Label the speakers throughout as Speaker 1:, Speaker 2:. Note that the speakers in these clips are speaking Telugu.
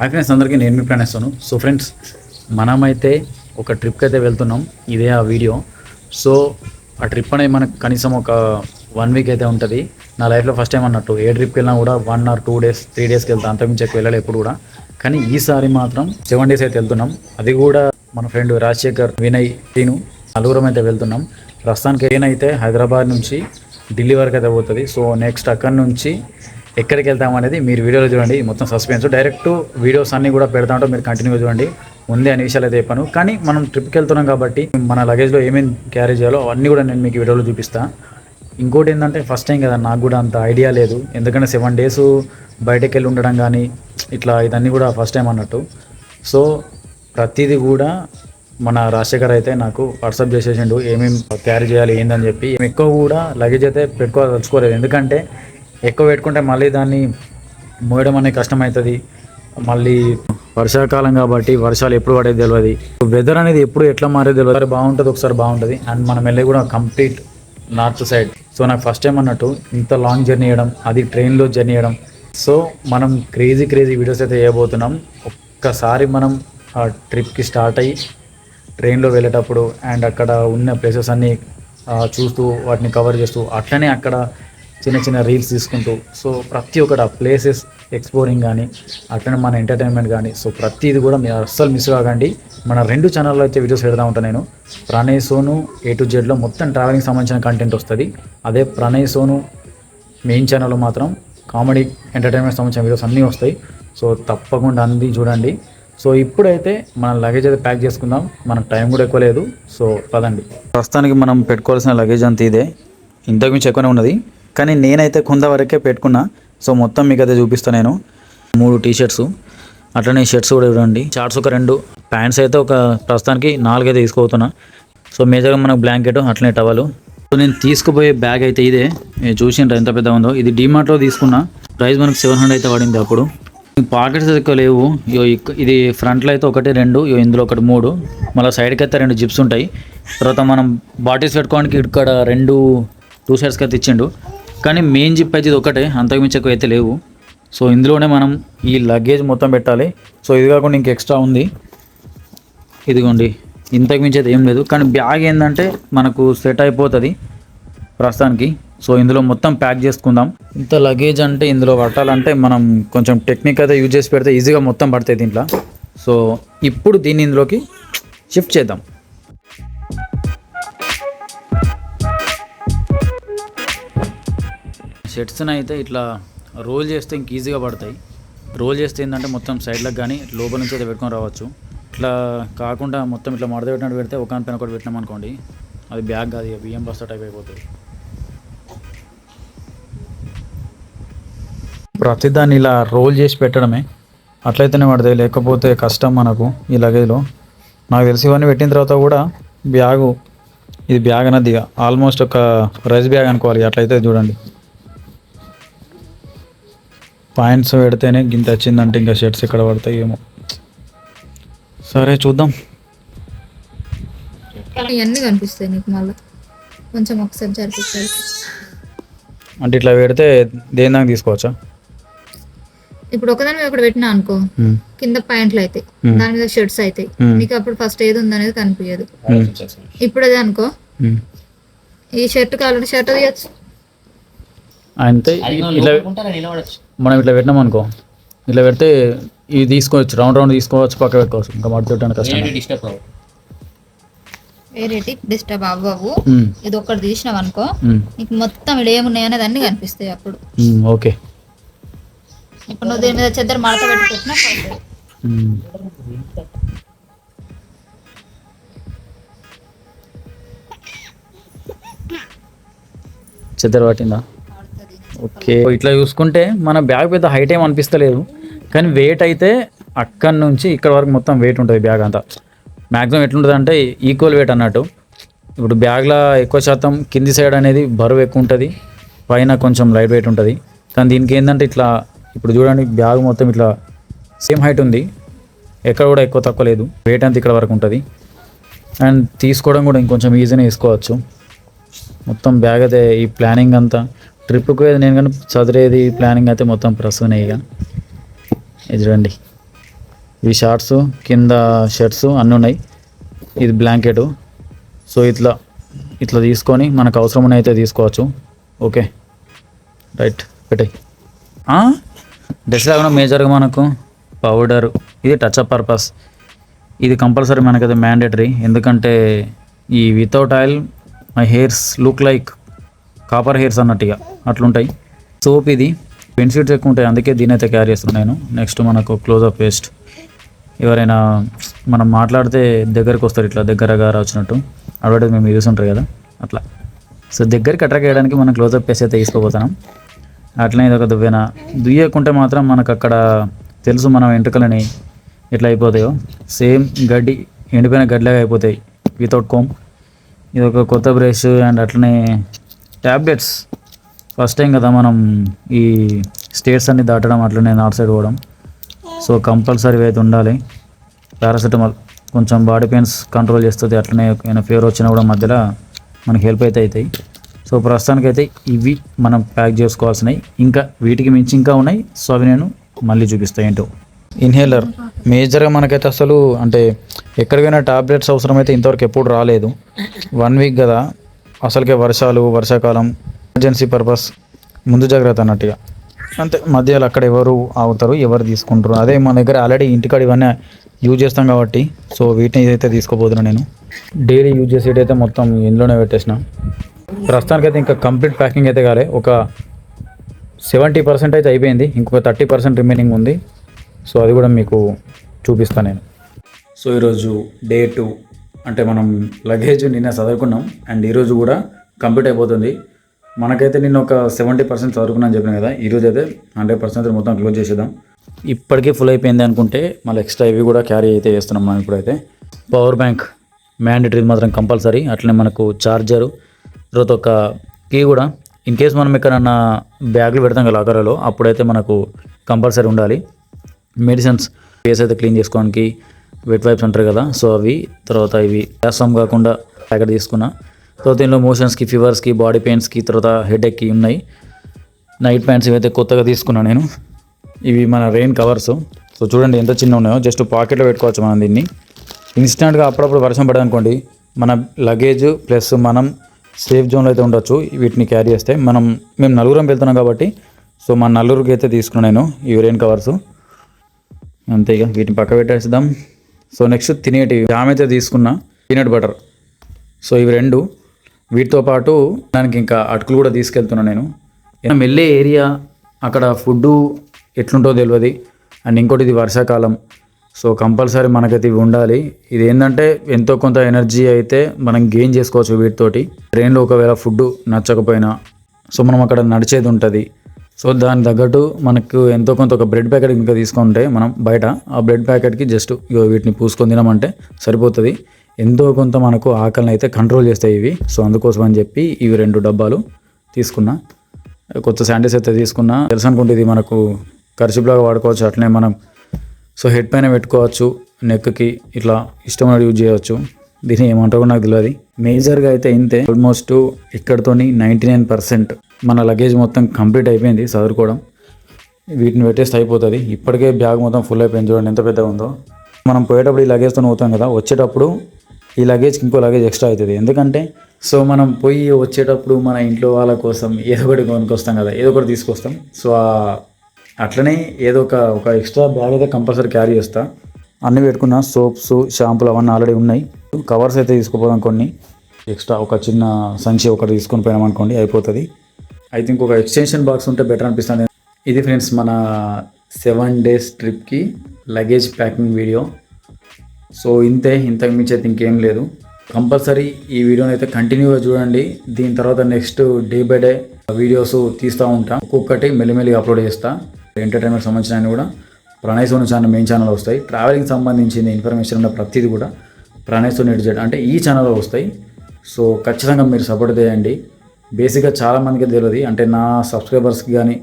Speaker 1: హాయ్ ఫ్రెండ్స్ అందరికీ నేను మీ ప్రణేస్తాను సో ఫ్రెండ్స్ మనమైతే ఒక ట్రిప్కి అయితే వెళ్తున్నాం. ఇదే ఆ వీడియో సో ఆ ట్రిప్ అనేది మనకు కనీసం ఒక వన్ వీక్ అయితే ఉంటుంది. నా లైఫ్లో ఫస్ట్ టైం అన్నట్టు. ఏ ట్రిప్కి వెళ్ళినా కూడా one or two days three డేస్కి వెళ్తాను అంతకుమించి ఎక్కువ వెళ్ళాలి ఎప్పుడు కూడా. కానీ ఈసారి మాత్రం సెవెన్ డేస్ అయితే వెళ్తున్నాం. అది కూడా మన ఫ్రెండ్ రాజశేఖర్ వినయ్ తీను నలుగురం అయితే వెళ్తున్నాం. ప్రస్తుతానికి ఏనైతే అయితే హైదరాబాద్ నుంచి ఢిల్లీ వరకు అయితే పోతుంది. సో నెక్స్ట్ అక్కడి నుంచి ఎక్కడికి వెళ్తాం అనేది మీరు వీడియోలో చూడండి. మొత్తం సస్పెన్స్ డైరెక్ట్ వీడియోస్ అన్నీ కూడా పెడతా ఉంటాం. మీరు కంటిన్యూగా చూడండి. ముందే అన్ని విషయాలు అయితే చెప్పాను. కానీ మనం ట్రిప్కి వెళ్తున్నాం కాబట్టి మన లగేజ్లో ఏమేమి క్యారీ చేయాలో అన్నీ కూడా నేను మీకు వీడియోలో చూపిస్తాను ఇంకోటి ఏంటంటే ఫస్ట్ టైం కదా నాకు కూడా అంత ఐడియా లేదు. ఎందుకంటే సెవెన్ డేస్ బయటకు వెళ్ళి ఉండడం కానీ ఇట్లా ఇదన్నీ కూడా ఫస్ట్ టైం అన్నట్టు. సో ప్రతిదీ కూడా మన రాజశేఖర్ అయితే నాకు వాట్సాప్ చేసేసిండు. ఏమేమి క్యారీ చేయాలి ఏందని చెప్పి. ఎక్కువ కూడా లగేజ్ అయితే పెట్టుకోదలుచుకోలేదు ఎందుకంటే ఎక్కువ పెట్టుకుంటే మళ్ళీ దాన్ని మోయడం అనేది కష్టమవుతుంది. మళ్ళీ వర్షాకాలం కాబట్టి వర్షాలు ఎప్పుడు పడేది తెలియదు వెదర్ అనేది ఎప్పుడు ఎట్లా మారేది తెలియదు ఒకసారి బాగుంటుంది ఒకసారి బాగుంటుంది. అండ్ మనం వెళ్ళి కూడా కంప్లీట్ నార్త్ సైడ్. సో నాకు ఫస్ట్ టైం అన్నట్టు ఇంత లాంగ్ జర్నీ చేయడం అది ట్రైన్లో జర్నీ చేయడం. సో మనం క్రేజీ క్రేజీ వీడియోస్ అయితే వేయబోతున్నాం. ఒక్కసారి మనం ఆ ట్రిప్కి స్టార్ట్ అయ్యి ట్రైన్లో వెళ్ళేటప్పుడు అండ్ అక్కడ ఉన్న ప్లేసెస్ అన్నీ చూస్తూ వాటిని కవర్ చేస్తూ అట్లనే అక్కడ చిన్న చిన్న రీల్స్ తీసుకుంటూ సో ప్రతి ఒక్కటి ఆ ప్లేసెస్ ఎక్స్ప్లోరింగ్ కానీ అట్లనే మన ఎంటర్టైన్మెంట్ కానీ సో ప్రతిది కూడా మీరు అస్సలు మిస్ కాకండి. మన రెండు ఛానల్లో అయితే వీడియోస్ పెడతా ఉంటాను నేను. ప్రణయ్ సోను ఏ టు జెడ్లో మొత్తం ట్రావెలింగ్ సంబంధించిన కంటెంట్ వస్తుంది. అదే ప్రణయ్ సోను మెయిన్ ఛానల్లో మాత్రం కామెడీ ఎంటర్టైన్మెంట్ సంబంధించిన వీడియోస్ అన్నీ వస్తాయి. సో తప్పకుండా అన్ని చూడండి. సో ఇప్పుడైతే మన లగేజ్ అయితే ప్యాక్ చేసుకుందాం. మనకు టైం కూడా ఎక్కువ లేదు. సో పదండి. ప్రస్తుతానికి మనం పెట్టుకోవాల్సిన లగేజ్ అంతా ఇదే. ఇంతకు మించి ఎక్కువనే ఉన్నది. కానీ నేనైతే కొంతవరకే పెట్టుకున్నా. సో మొత్తం మీకు అయితే చూపిస్తాను నేను. మూడు టీ షర్ట్స్ అట్లనే షర్ట్స్ కూడా చూడండి. షార్ట్స్ ఒక రెండు. ప్యాంట్స్ అయితే ఒక ప్రస్తుతానికి నాలుగైతే తీసుకోబోతున్నా సో మేజర్గా మనకు బ్లాంకెట్ అట్లనే టవలు. సో నేను తీసుకుపోయే బ్యాగ్ అయితే ఇదే. మీరు చూసిండ్రు ఎంత పెద్ద ఉందో. ఇది డీమార్ట్లో తీసుకున్నా. ప్రైస్ మనకు సెవెన్ హండ్రెడ్ అయితే పడింది అప్పుడు. పాకెట్స్ ఎక్కువ లేవు. ఇది ఫ్రంట్లో అయితే ఒకటి రెండు ఇగో ఇందులో ఒకటి మూడు. మళ్ళీ సైడ్కి అయితే రెండు జిప్స్ ఉంటాయి. తర్వాత మనం బాటిల్స్ పెట్టుకోవడానికి ఇక్కడ రెండు టూ సైడ్స్కి అయితే ఇచ్చిండు. కానీ మెయిన్ జిప్ అయితే ఇది ఒకటే అంతకుమించి ఎక్కువ అయితే లేవు. సో ఇందులోనే మనం ఈ లగేజ్ మొత్తం పెట్టాలి. సో ఇది కాకుండా ఇంక ఎక్స్ట్రా ఉంది. ఇదిగోండి ఇంతకు మించి అయితే ఏం లేదు. కానీ బ్యాగ్ ఏంటంటే మనకు సెట్ అయిపోతుంది ప్రస్తుతానికి. సో ఇందులో మొత్తం ప్యాక్ చేసుకుందాం. ఇంత లగేజ్ అంటే ఇందులో పట్టాలంటే మనం కొంచెం టెక్నిక్ అయితే యూజ్ చేసి పెడితే ఈజీగా మొత్తం పడతాయి దీంట్లో. సో ఇప్పుడు దీన్ని ఇందులోకి షిఫ్ట్ చేద్దాం. షర్ట్స్ని అయితే ఇట్లా రోల్ చేస్తే ఇంక ఈజీగా పడతాయి. రోల్ చేస్తే ఏంటంటే మొత్తం సైడ్లకు కానీ లోపల నుంచి అయితే పెట్టుకొని రావచ్చు. ఇట్లా కాకుండా మొత్తం ఇట్లా మడత పెట్టినట్టు పెడితే ఒక పైన ఒకటి పెట్టినాం అనుకోండి అది బ్యాగ్ కాదు ఇక బియ్యం బస్తా టైప్ అయిపోతుంది. ప్రతిదాన్ని ఇలా రోల్ చేసి పెట్టడమే. అట్లయితేనే పడతాయి లేకపోతే కష్టం మనకు ఈ లగేజ్లో. నాకు తెలిసి ఇవన్నీ పెట్టిన తర్వాత కూడా బ్యాగు ఇది బ్యాగ్ అన్నది ఇక ఆల్మోస్ట్ ఒక రైస్ బ్యాగ్ అనుకోవాలి అట్లయితే చూడండి. పాయింట్స్ పెడితేనే గింత వచ్చిందంటే ఇంకా షర్ట్స్ ఎక్కడ పడతాయి ఏమో. సరే చూద్దాం.
Speaker 2: ఇవన్నీ కనిపిస్తాయి నీకు మళ్ళీ. కొంచెం ఒకసారి జరిపిస్తాయి
Speaker 1: అంటే ఇట్లా పెడితే దేని దాకా తీసుకోవచ్చా?
Speaker 2: ఇప్పుడు ఒకదాని మీద ఒకటి పెట్టినా అనుకో కింద ప్యాంట్లు అవుతాయి
Speaker 1: Hmm.
Speaker 2: దాని మీద షర్ట్స్ అవుతాయి. నీకు అప్పుడు ఫస్ట్ ఏది ఉందనేది కనిపించదు. ఇప్పుడు అదే అనుకో. ఈ షర్ట్ కావాలంటే షర్ట్ తీయచ్చు.
Speaker 1: అంతే ఇట్లా మనం ఇట్లా పెట్టినాం అనుకో. ఇట్లా పెడితే ఇది తీసుకోవచ్చు రౌండ్ రౌండ్ తీసుకోవచ్చు పక్క పెట్టుకోవచ్చు. ఇంకా మడత పెట్టడానికి కష్టం.
Speaker 2: వేరేటి డిస్టర్బ్ అవ్వవు. ఇది ఒక్కటి తీసినావు అనుకో నీకు మొత్తం ఇక్కడ ఏమున్నాయి అనేది అన్ని కనిపిస్తాయి అప్పుడు.
Speaker 1: ఓకే.
Speaker 2: ఇప్పుడు నువ్వు దీని మీద చెద్దరు మడత పెట్టి పెట్టినా పడుతుంది
Speaker 1: ఉమ్. చెద్దరు పట్టిందా? ఓకే. ఇట్లా చూసుకుంటే మన బ్యాగ్ పెద్ద హైట్ ఏం అనిపిస్తలేదు. కానీ వెయిట్ అయితే అక్కడి నుంచి ఇక్కడ వరకు మొత్తం వెయిట్ ఉంటుంది బ్యాగ్ అంతా. మ్యాక్సిమం ఎట్లుంటుంది అంటే ఈక్వల్ వెయిట్ అన్నట్టు. ఇప్పుడు బ్యాగ్లో ఎక్కువ శాతం కింది సైడ్ అనేది బరువు ఎక్కువ ఉంటుంది. పైన కొంచెం లైట్ వెయిట్ ఉంటుంది. కానీ దీనికి ఏంటంటే ఇట్లా ఇప్పుడు చూడండి బ్యాగ్ మొత్తం ఇట్లా సేమ్ హైట్ ఉంది. ఎక్కడ కూడా ఎక్కువ తక్కువ లేదు. వెయిట్ అంతా ఇక్కడ వరకు ఉంటుంది. అండ్ తీసుకోవడం కూడా ఇంకొంచెం ఈజీనే తీసుకోవచ్చు మొత్తం బ్యాగ్ అయితే ఈ ప్లానింగ్ అంతా. ట్రిప్కి నేను కానీ చదివేది ప్లానింగ్ అయితే మొత్తం ప్రస్తుతనే ఇక. ఇది చూడండి. ఇవి షార్ట్స్ కింద షర్ట్స్ అన్నీ ఉన్నాయి. ఇది బ్లాంకెట్. సో ఇట్లా ఇట్లా తీసుకొని మనకు అవసరం అయితే తీసుకోవచ్చు. ఓకే. రైట్ పెట్టాయి. డ్రెస్ కాకుండా మేజర్గా మనకు పౌడర్. ఇది టచ్ అప్ పర్పస్ ఇది కంపల్సరీ మనకైతే మ్యాండేటరీ ఎందుకంటే ఈ without oil my hairs look like copper hairs అన్నట్టుగా అట్లుంటాయి. సోప్ ఇది. బెనిఫిట్స్ ఎక్కువ ఉంటాయి. అందుకే దీని అయితే క్యారీ చేస్తున్నాను నేను. నెక్స్ట్ మనకు క్లోజ్అప్ పేస్ట్ ఎవరైనా మనం మాట్లాడితే దగ్గరకు వస్తారు ఇట్లా దగ్గరగా వచ్చినట్టు అడ్వర్టైజ్ మేము చూస్తుంటారు కదా. అట్లా. సో దగ్గరికి అట్రాక్ట్ చేయడానికి మనం క్లోజ్అప్ పేస్ట్ అయితే తీసుకోబోతున్నాం. అట్లనే ఇది ఒక దువ్వెన. దుయ్యకుంటే మాత్రం మనకు అక్కడ తెలుసు మనం వెంట్రుకలని ఎట్లా అయిపోతాయో. సేమ్ గడ్డి ఎండిపోయిన గడ్డిలాగా అయిపోతాయి వితౌట్ కోమ్ ఇది ఒక కొత్త బ్రష్ అండ్ అట్లనే ట్యాబ్లెట్స్ ఫస్ట్ టైం కదా మనం ఈ స్టేట్స్ అన్ని దాటడం అట్లనే నార్త్ సైడ్ పోవడం. సో కంపల్సరీ అయితే ఉండాలి పారాసెటమాల్ కొంచెం బాడీ పెయిన్స్ కంట్రోల్ చేస్తుంది అట్లనే ఏమైనా ఫీవర్ వచ్చినా కూడా మధ్యలో మనకి హెల్ప్ అయితే అవుతాయి. సో ప్రస్తుతానికైతే ఇవి మనం ప్యాక్ చేసుకోవాల్సినవి. ఇంకా వీటికి మించి ఇంకా ఉన్నాయి. సో అవి నేను మళ్ళీ చూపిస్తాను ఏంటో. ఇన్హేలర్ మేజర్గా మనకైతే అసలు అంటే ఎక్కడికైనా టాబ్లెట్స్ అవసరమైతే ఇంతవరకు ఎప్పుడు రాలేదు. వన్ వీక్ కదా. అసలుకే వర్షాలు వర్షాకాలం ఎమర్జెన్సీ పర్పస్ ముందు జాగ్రత్త అన్నట్టుగా. అంతే మధ్యలో అక్కడ ఎవరు ఆగుతారు ఎవరు తీసుకుంటారు. అదే మన దగ్గర ఆల్రెడీ ఇంటికాడ ఇవన్నీ యూజ్ చేస్తాం కాబట్టి సో వీటిని అయితే తీసుకోబోతున్నా నేను డైలీ యూజ్ చేసేటైతే మొత్తం ఇందులోనే పెట్టేసిన. ప్రస్తుతానికైతే ఇంకా కంప్లీట్ ప్యాకింగ్ అయితే కాలే. ఒక సెవెంటీ పర్సెంట్ అయితే అయిపోయింది. ఇంకొక థర్టీ పర్సెంట్ రిమైనింగ్ ఉంది. సో అది కూడా మీకు చూపిస్తాను నేను. సో ఈరోజు డే టూ అంటే మనం లగేజ్ నిన్న చదువుకున్నాం. అండ్ ఈరోజు కూడా కంప్లీట్ అయిపోతుంది. మనకైతే నిన్న ఒక సెవెంటీ పర్సెంట్ చదువుకున్నాను చెప్పిన కదా. ఈరోజు అయితే హండ్రెడ్ పర్సెంట్ మొత్తం క్లోజ్ చేసేద్దాం. ఇప్పటికే ఫుల్ అయిపోయింది అనుకుంటే మళ్ళీ ఎక్స్ట్రా ఇవి కూడా క్యారీ అయితే చేస్తున్నాం మనం ఇప్పుడైతే. పవర్ బ్యాంక్ మ్యాండేటరీ మాత్రం కంపల్సరీ అట్లనే మనకు చార్జరు తర్వాత ఒక కీ కూడా. ఇన్ కేస్ మనం ఎక్కడన్నా బ్యాగులు పెడతాం కదా లాకర్లో అప్పుడైతే మనకు కంపల్సరీ ఉండాలి. మెడిసిన్స్ ఫేస్ అయితే క్లీన్ చేసుకోవడానికి వెట్ వైప్స్ అంటారు కదా సో అవి తర్వాత ఇవి వ్యాసం కాకుండా ప్యాకెట్ తీసుకున్నా. తర్వాత దీనిలో మోషన్స్కి ఫీవర్స్కి బాడీ పెయిన్స్కి తర్వాత హెడేక్కి ఉన్నాయి. నైట్ ప్యాంట్స్ ఇవైతే కొత్తగా తీసుకున్నాను నేను. ఇవి మన రెయిన్ కవర్స్. సో చూడండి ఎంత చిన్న ఉన్నాయో జస్ట్ పాకెట్లో పెట్టుకోవచ్చు మనం దీన్ని. ఇన్స్టెంట్గా అప్పుడప్పుడు వర్షం పడదనుకోండి మన లగేజ్ ప్లస్ మనం సేఫ్ జోన్లో అయితే ఉండొచ్చు వీటిని క్యారీ చేస్తే. మనం మేము నలుగురం వెళ్తున్నాం కాబట్టి సో మన నలుగురికి అయితే తీసుకున్నాను నేను ఈ రెయిన్ కవర్స్. అంతే ఇక వీటిని పక్క పెట్టేద్దాం సో నెక్స్ట్ తినేటివి జామ్ అయితే తీసుకున్న పీనట్ బటర్. సో ఇవి రెండు. వీటితో పాటు దానికి ఇంకా అటుకులు కూడా తీసుకెళ్తున్నా నేను. మనం వెళ్ళే ఏరియా అక్కడ ఫుడ్ ఎట్లుంటో తెలియదు అండ్ ఇంకోటి ఇది వర్షాకాలం. సో కంపల్సరీ మనకైతే ఇవి ఉండాలి. ఇది ఏంటంటే ఎంతో కొంత ఎనర్జీ అయితే మనం గెయిన్ చేసుకోవచ్చు వీటితోటి. ట్రైన్లో ఒకవేళ ఫుడ్ నచ్చకపోయినా. సో మనం అక్కడ నడిచేది ఉంటుంది. సో దాని తగ్గట్టు మనకు ఎంతో కొంత ఒక బ్రెడ్ ప్యాకెట్ ఇంకా తీసుకుంటే మనం బయట ఆ బ్రెడ్ ప్యాకెట్కి జస్ట్ ఇగో వీటిని పూసుకొని తినమంటే సరిపోతుంది. ఎంతో కొంత మనకు ఆకలిని అయితే కంట్రోల్ చేస్తాయి ఇవి. సో అందుకోసం అని చెప్పి ఇవి రెండు డబ్బాలు తీసుకున్నా. కొత్త శాండీస్ అయితే తీసుకున్నా. తెలుసు అనుకుంటే ఇది మనకు ఖర్చులాగా వాడుకోవచ్చు. అట్లనే మనం సో హెడ్ పైన పెట్టుకోవచ్చు. నెక్కి ఇట్లా ఇష్టమైన యూజ్ చేయవచ్చు. దీన్ని ఏమంటారో నాకు తెలియదు. మేజర్గా అయితే ఇంతే. ఆల్మోస్ట్ ఇక్కడతోని నైంటీ నైన్ పర్సెంట్ మన లగేజ్ మొత్తం కంప్లీట్ అయిపోయింది చదువుకోవడం వీటిని పెట్టేస్తే అయిపోతుంది. ఇప్పటికే బ్యాగ్ మొత్తం ఫుల్ అయిపోయింది చూడండి ఎంత పెద్దగా ఉందో. మనం పోయేటప్పుడు ఈ లగేజ్తో పోతాం కదా వచ్చేటప్పుడు ఈ లగేజ్కి ఇంకో లగేజ్ ఎక్స్ట్రా అవుతుంది. ఎందుకంటే సో మనం పోయి వచ్చేటప్పుడు మన ఇంట్లో వాళ్ళ కోసం ఏదో ఒకటి కొనుక్కొస్తాం కదా ఏదో ఒకటి తీసుకొస్తాం. సో అట్లనే ఏదో ఒక ఒక ఎక్స్ట్రా బ్యాగ్ అయితే కంపల్సరీ క్యారీ చేస్తా. అన్నీ పెట్టుకున్న సోప్స్ షాంపులు అవన్నీ ఆల్రెడీ ఉన్నాయి. కవర్స్ అయితే తీసుకుపోదాం కొన్ని. ఎక్స్ట్రా ఒక చిన్న సంచి ఒకటి తీసుకొని పోయినాం అనుకోండి అయిపోతుంది. ఐ థింక్ ఒక ఎక్స్టెన్షన్ బాక్స్ ఉంటే బెటర్ అనిపిస్తుంది. ఇది ఫ్రెండ్స్ మన సెవెన్ డేస్ ట్రిప్కి లగేజ్ ప్యాకింగ్ వీడియో సో ఇంతే ఇంతకు మించి అయితే ఇంకేం లేదు. కంపల్సరీ ఈ వీడియోని అయితే కంటిన్యూగా చూడండి. దీని తర్వాత next day by day videos తీస్తూ ఉంటా. ఒక్కొక్కటి మెల్లిమెల్లిగా అప్లోడ్ చేస్తా. ఎంటర్టైన్మెంట్ సంబంధించిన అన్ని కూడా Pranay Soni channel main channel వస్తాయి. ట్రావెలింగ్ సంబంధించిన ఇన్ఫర్మేషన్ ఉన్న ప్రతిదీ కూడా ప్రణయ్ సోని ఎడ్జెడ్ అంటే ఈ ఛానల్లో వస్తాయి. సో ఖచ్చితంగా మీరు సపోర్ట్ చేయండి. బేసిక్గా చాలా మందికి తెలియదు. అంటే నా సబ్స్క్రైబర్స్కి కానీ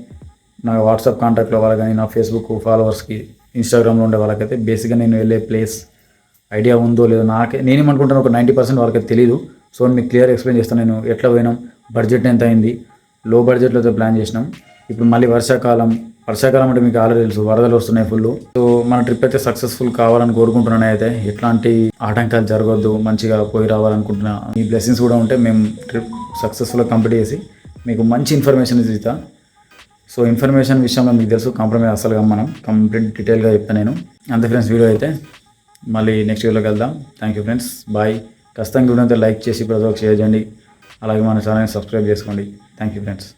Speaker 1: నా వాట్సాప్ కాంటాక్ట్లో వాళ్ళకి కానీ నా ఫేస్బుక్ ఫాలోవర్స్కి ఇన్స్టాగ్రామ్లో ఉండే వాళ్ళకైతే బేసిక్గా నేను వెళ్ళే ప్లేస్ ఐడియా ఉందో లేదో నాకే నేనేమనుకుంటాను ఒక నైంటీ పర్సెంట్ వాళ్ళకి తెలియదు సో మీకు క్లియర్ ఎక్స్ప్లెయిన్ చేస్తాను. నేను ఎట్లా పోయినాం బడ్జెట్ ఎంత అయింది లో బడ్జెట్లో అయితే ప్లాన్ చేసినాం. ఇప్పుడు మళ్ళీ వర్షాకాలం వర్షాకాలం అంటే మీకు ఆల్రెడీ తెలుసు వరదలు వస్తున్నాయి ఫుల్. సో మన ట్రిప్ అయితే సక్సెస్ఫుల్ కావాలని కోరుకుంటున్నాను అయితే ఎట్లాంటి ఆటంకాలు జరగొద్దు మంచిగా పోయి రావాలనుకుంటున్నా. మీ బ్లెస్సింగ్స్ కూడా ఉంటే మేము ట్రిప్ సక్సెస్ఫుల్గా కంప్లీట్ చేసి మీకు మంచి ఇన్ఫర్మేషన్ ఇస్తా. సో ఇన్ఫర్మేషన్ విషయంలో మీకు తెలుసు కాంప్రమైజ్ అసలుగా మనం. కంప్లీట్ డీటెయిల్గా చెప్తాను నేను. అంతే ఫ్రెండ్స్ వీడియో అయితే మళ్ళీ నెక్స్ట్ వీడియోకి వెళ్దాం. థ్యాంక్ యూ ఫ్రెండ్స్ బాయ్ ఖచ్చితంగా వీడియో అయితే లైక్ చేసి ప్రతి ఒక్క షేర్ చేయండి. అలాగే మన ఛానల్ని సబ్స్క్రైబ్ చేసుకోండి. Thank you friends